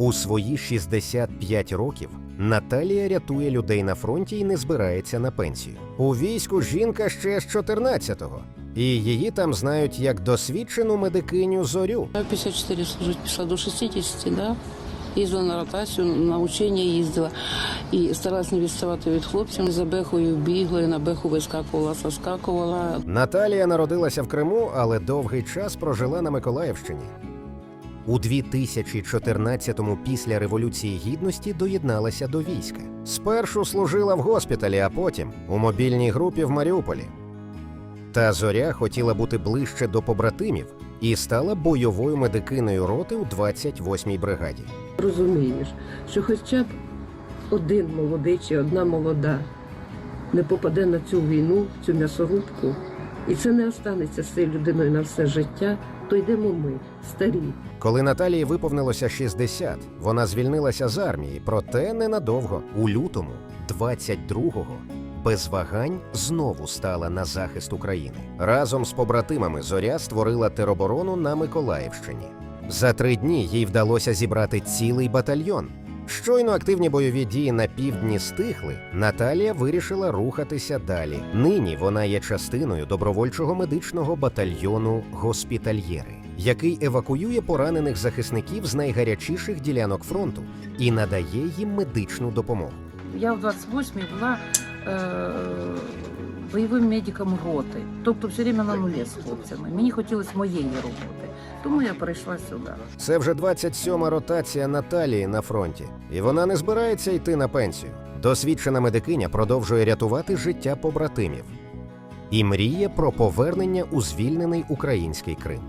У свої 65 років Наталія рятує людей на фронті і не збирається на пенсію. У війську жінка ще з 14-го, і її там знають як досвідчену медикиню зорю. Я в 54 служить, пішла до 60, да? Їздила на ротацію, на учення їздила. І старалась не відставати від хлопців. За бехою бігла, і на беху вискакувала, соскакувала. Наталія народилася в Криму, але довгий час прожила на Миколаївщині. У 2014-му після Революції Гідності доєдналася до війська. Спершу служила в госпіталі, а потім у мобільній групі в Маріуполі. Та зоря хотіла бути ближче до побратимів і стала бойовою медикиною роти у 28-й бригаді. розумієш, що хоча б один молодий чи одна молода не попаде на цю війну, цю м'ясорубку, і це не останеться з цією людиною на все життя, то йдемо ми, старі. Коли Наталії виповнилося 60, вона звільнилася з армії, проте ненадовго. У лютому 22-го без вагань знову стала на захист України. Разом з побратимами Зоря створила тероборону на Миколаївщині. За три дні їй вдалося зібрати цілий батальйон. Щойно активні бойові дії на півдні стихли, Наталія вирішила рухатися далі. Нині вона є частиною добровольчого медичного батальйону Госпітальєри, який евакуює поранених захисників з найгарячіших ділянок фронту і надає їм медичну допомогу. Я в 28-й була е, бойовим медиком роти, тобто все время на нулі з хлопцями. Мені хотілося моєї роботи, тому я перейшла сюди. Це вже 27-ма ротація Наталії на фронті, і вона не збирається йти на пенсію. Досвідчена медикиня продовжує рятувати життя побратимів і мріє про повернення у звільнений український Крим.